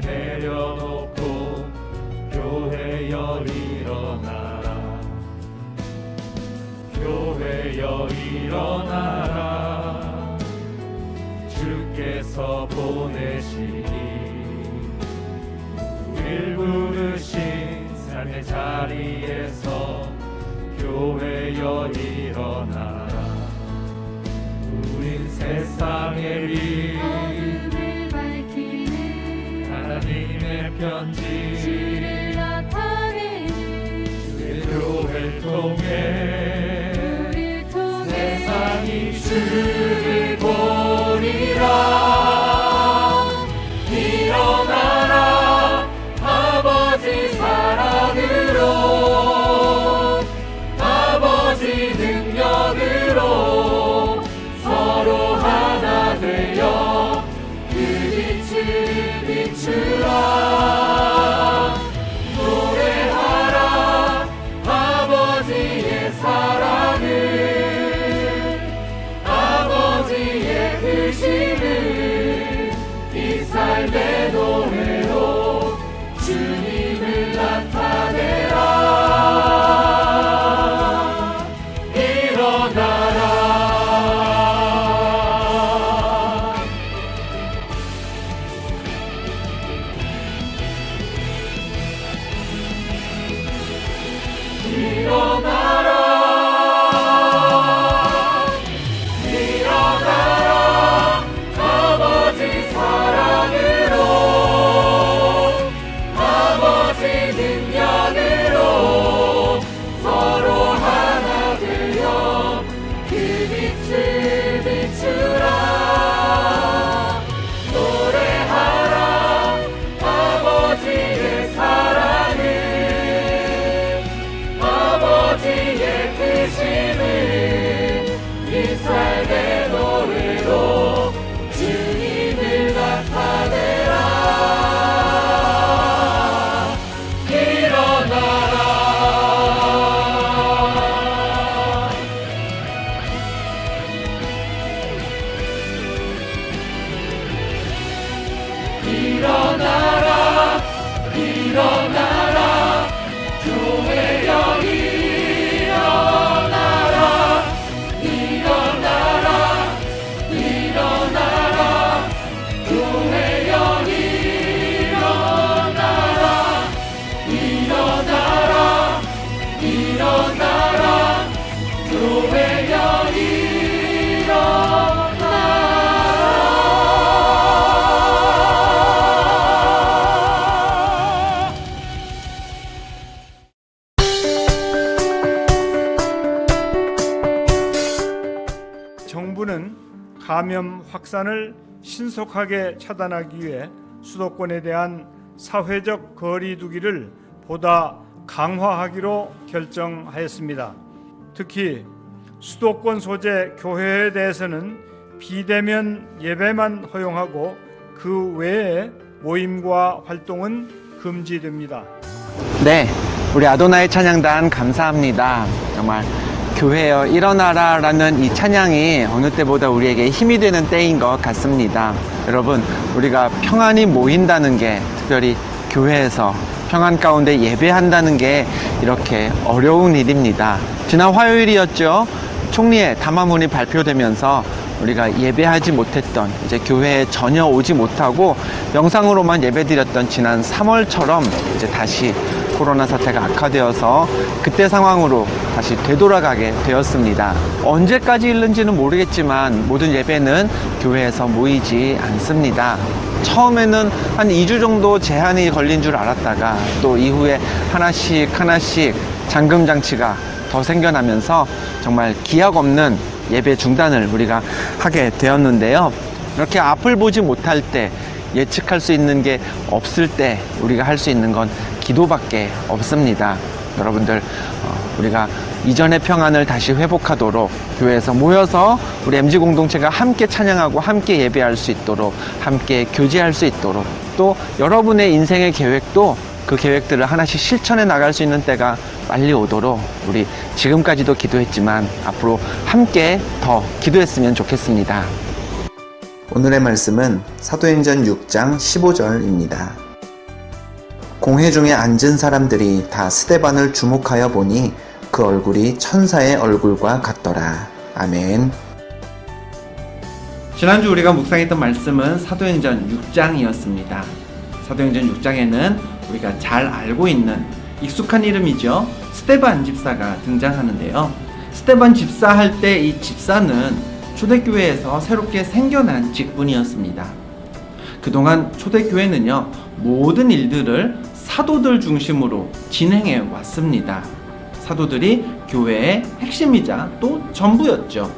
내려놓고 교회여 일어나라. 교회여 일어나라. 주께서 보내시니 일부르신 삶의 자리에서 교회여 일어나라. 우린 세상의 빛 감염 확산을 신속하게 차단하기 위해 수도권에 대한 사회적 거리두기를 보다 강화하기로 결정하였습니다. 특히 수도권 소재 교회에 대해서는 비대면 예배만 허용하고 그 외에 모임과 활동은 금지됩니다. 네, 우리 아도나의 찬양단 감사합니다. 정말 교회여 일어나라 라는 이 찬양이 어느 때보다 우리에게 힘이 되는 때인 것 같습니다. 여러분, 우리가 평안이 모인다는 게 특별히 교회에서 평안 가운데 예배한다는 게 이렇게 어려운 일입니다. 지난 화요일이었죠. 총리의 담화문이 발표되면서 우리가 예배하지 못했던 이제 교회에 전혀 오지 못하고 영상으로만 예배드렸던 지난 3월처럼 이제 다시 코로나 사태가 악화되어서 그때 상황으로 다시 되돌아가게 되었습니다. 언제까지 일는지는 모르겠지만 모든 예배는 교회에서 모이지 않습니다. 처음에는 한 2주 정도 제한이 걸린 줄 알았다가 또 이후에 하나씩 하나씩 잠금 장치가 더 생겨나면서 정말 기약 없는 예배 중단을 우리가 하게 되었는데요. 이렇게 앞을 보지 못할 때 예측할 수 있는 게 없을 때 우리가 할 수 있는 건 기도밖에 없습니다. 여러분들 어, 우리가 이전의 평안을 다시 회복하도록 교회에서 모여서 우리 MG 공동체가 함께 찬양하고 함께 예배할 수 있도록 함께 교제할 수 있도록 또 여러분의 인생의 계획도 그 계획들을 하나씩 실천해 나갈 수 있는 때가 빨리 오도록 우리 지금까지도 기도했지만 앞으로 함께 더 기도했으면 좋겠습니다. 오늘의 말씀은 사도행전 6장 15절입니다. 공회 중에 앉은 사람들이 다 스테반을 주목하여 보니 그 얼굴이 천사의 얼굴과 같더라. 아멘. 지난주 우리가 묵상했던 말씀은 사도행전 6장이었습니다. 사도행전 6장에는 우리가 잘 알고 있는 익숙한 이름이죠. 스테반 집사가 등장하는데요. 스테반 집사 할 때 이 집사는 초대교회에서 새롭게 생겨난 직분이었습니다. 그동안 초대교회는요, 모든 일들을 사도들 중심으로 진행해 왔습니다. 사도들이 교회의 핵심이자 또 전부였죠.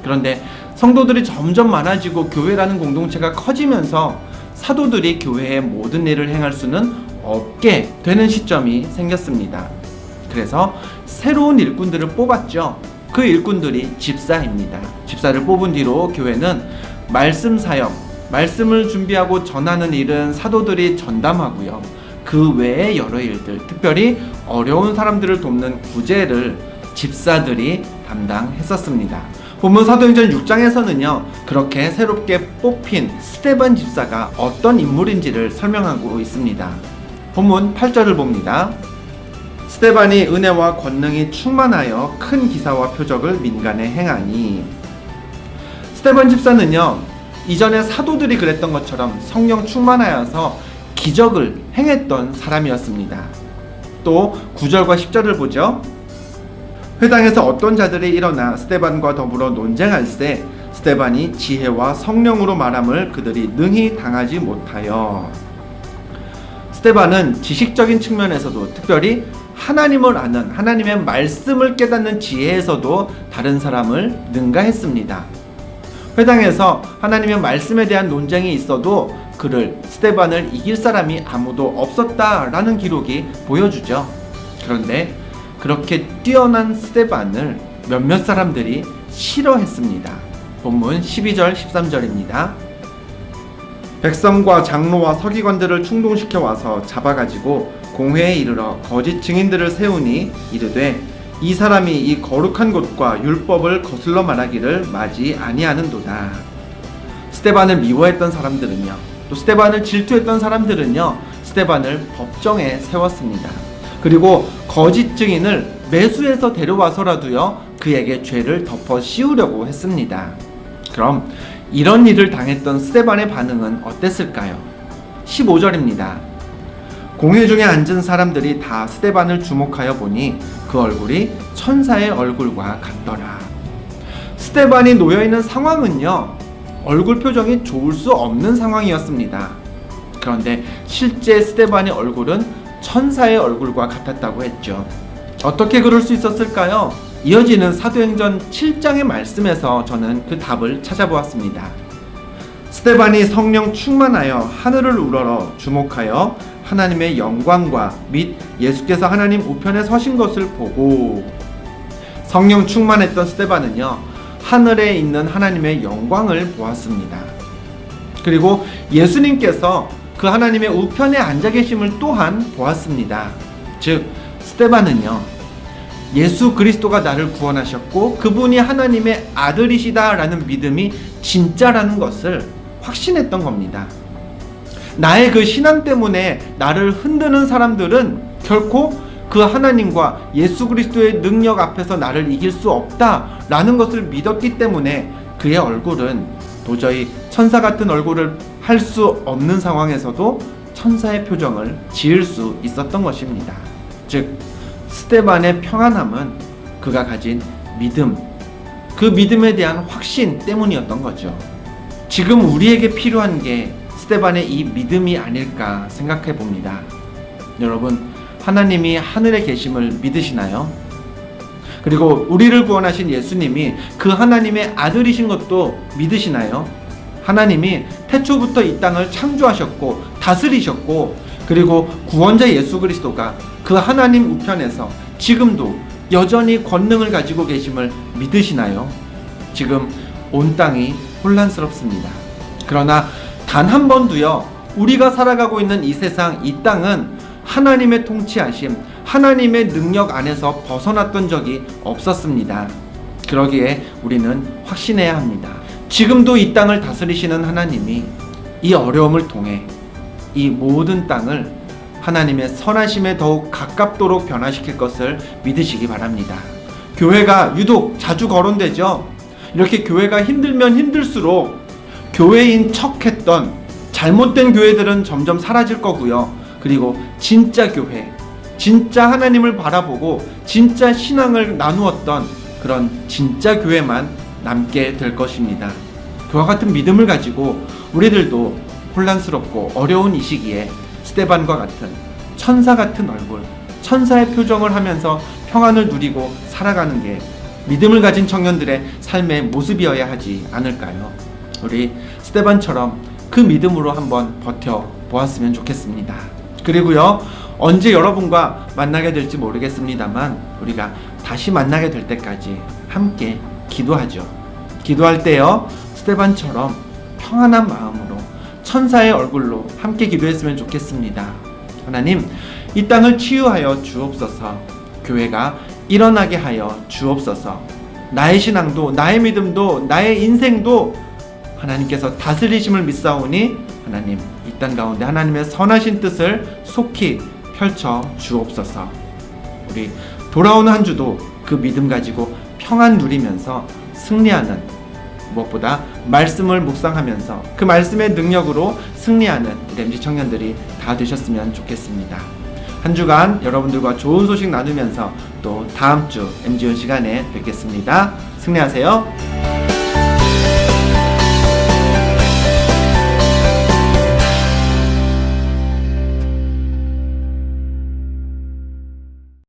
그런데 성도들이 점점 많아지고 교회라는 공동체가 커지면서 사도들이 교회의 모든 일을 행할 수는 없게 되는 시점이 생겼습니다. 그래서 새로운 일꾼들을 뽑았죠. 그 일꾼들이 집사입니다. 집사를 뽑은 뒤로 교회는 말씀 사역, 말씀을 준비하고 전하는 일은 사도들이 전담하고요. 그 외의 여러 일들, 특별히 어려운 사람들을 돕는 구제를 집사들이 담당했었습니다. 본문 사도행전 6장에서는요, 그렇게 새롭게 뽑힌 스테반 집사가 어떤 인물인지를 설명하고 있습니다. 본문 8절을 봅니다. 스테반이 은혜와 권능이 충만하여 큰 기사와 표적을 민간에 행하니 스테반 집사는요 이전에 사도들이 그랬던 것처럼 성령 충만하여서 기적을 행했던 사람이었습니다. 또 9절과 10절을 보죠. 회당에서 어떤 자들이 일어나 스테반과 더불어 논쟁할세 스테반이 지혜와 성령으로 말함을 그들이 능히 당하지 못하여 스테반은 지식적인 측면에서도 특별히 하나님을 아는 하나님의 말씀을 깨닫는 지혜에서도 다른 사람을 능가했습니다. 회당에서 하나님의 말씀에 대한 논쟁이 있어도 그를 스테반을 이길 사람이 아무도 없었다라는 기록이 보여주죠. 그런데 그렇게 뛰어난 스테반을 몇몇 사람들이 싫어했습니다. 본문 12절 13절입니다. 백성과 장로와 서기관들을 충동시켜 와서 잡아가지고 공회에 이르러 거짓 증인들을 세우니 이르되 이 사람이 이 거룩한 곳과 율법을 거슬러 말하기를 마지 아니하는도다. 스테반을 미워했던 사람들은요. 또 스테반을 질투했던 사람들은요. 스테반을 법정에 세웠습니다. 그리고 거짓 증인을 매수해서 데려와서라도요. 그에게 죄를 덮어 씌우려고 했습니다. 그럼 이런 일을 당했던 스테반의 반응은 어땠을까요? 15절입니다. 공회 중에 앉은 사람들이 다 스테반을 주목하여 보니 그 얼굴이 천사의 얼굴과 같더라. 스테반이 놓여 있는 상황은요. 얼굴 표정이 좋을 수 없는 상황이었습니다. 그런데 실제 스테반의 얼굴은 천사의 얼굴과 같았다고 했죠. 어떻게 그럴 수 있었을까요? 이어지는 사도행전 7장의 말씀에서 저는 그 답을 찾아보았습니다. 스테반이 성령 충만하여 하늘을 우러러 주목하여 하나님의 영광과 및 예수께서 하나님 우편에 서신 것을 보고 성령 충만했던 스테반은요 하늘에 있는 하나님의 영광을 보았습니다. 그리고 예수님께서 그 하나님의 우편에 앉아 계심을 또한 보았습니다. 즉 스테반은요 예수 그리스도가 나를 구원하셨고 그분이 하나님의 아들이시다라는 믿음이 진짜라는 것을 확신했던 겁니다. 나의 그 신앙 때문에 나를 흔드는 사람들은 결코 그 하나님과 예수 그리스도의 능력 앞에서 나를 이길 수 없다라는 것을 믿었기 때문에 그의 얼굴은 도저히 천사 같은 얼굴을 할 수 없는 상황에서도 천사의 표정을 지을 수 있었던 것입니다. 즉 스테반의 평안함은 그가 가진 믿음, 그 믿음에 대한 확신 때문이었던 거죠. 지금 우리에게 필요한 게 스테반의 이 믿음이 아닐까 생각해 봅니다. 여러분, 하나님이 하늘에 계심을 믿으시나요? 그리고 우리를 구원하신 예수님이 그 하나님의 아들이신 것도 믿으시나요? 하나님이 태초부터 이 땅을 창조하셨고 다스리셨고 그리고 구원자 예수 그리스도가 그 하나님 우편에서 지금도 여전히 권능을 가지고 계심을 믿으시나요? 지금 온 땅이 혼란스럽습니다. 그러나 단 한 번도요, 우리가 살아가고 있는 이 세상, 이 땅은 하나님의 통치하심, 하나님의 능력 안에서 벗어났던 적이 없었습니다. 그러기에 우리는 확신해야 합니다. 지금도 이 땅을 다스리시는 하나님이 이 어려움을 통해 이 모든 땅을 하나님의 선하심에 더욱 가깝도록 변화시킬 것을 믿으시기 바랍니다. 교회가 유독 자주 거론되죠. 이렇게 교회가 힘들면 힘들수록 교회인 척 했던 잘못된 교회들은 점점 사라질 거고요. 그리고 진짜 교회, 진짜 하나님을 바라보고 진짜 신앙을 나누었던 그런 진짜 교회만 남게 될 것입니다. 그와 같은 믿음을 가지고 우리들도 혼란스럽고 어려운 이 시기에 스테반과 같은 천사 같은 얼굴, 천사의 표정을 하면서 평안을 누리고 살아가는 게 믿음을 가진 청년들의 삶의 모습이어야 하지 않을까요? 우리 스테반처럼 그 믿음으로 한번 버텨 보았으면 좋겠습니다. 그리고요, 언제 여러분과 만나게 될지 모르겠습니다만, 우리가 다시 만나게 될 때까지 함께 기도하죠. 기도할 때요, 스테반처럼 평안한 마음으로 천사의 얼굴로 함께 기도했으면 좋겠습니다. 하나님, 이 땅을 치유하여 주옵소서. 교회가 일어나게 하여 주옵소서. 나의 신앙도, 나의 믿음도, 나의 인생도 하나님께서 다스리심을 믿사오니 하나님 이땅 가운데 하나님의 선하신 뜻을 속히 펼쳐 주옵소서. 우리 돌아오는 한 주도 그 믿음 가지고 평안 누리면서 승리하는 무엇보다 말씀을 묵상하면서 그 말씀의 능력으로 승리하는 MG 청년들이 다 되셨으면 좋겠습니다. 한 주간 여러분들과 좋은 소식 나누면서 또 다음 주 MGN 시간에 뵙겠습니다. 승리하세요.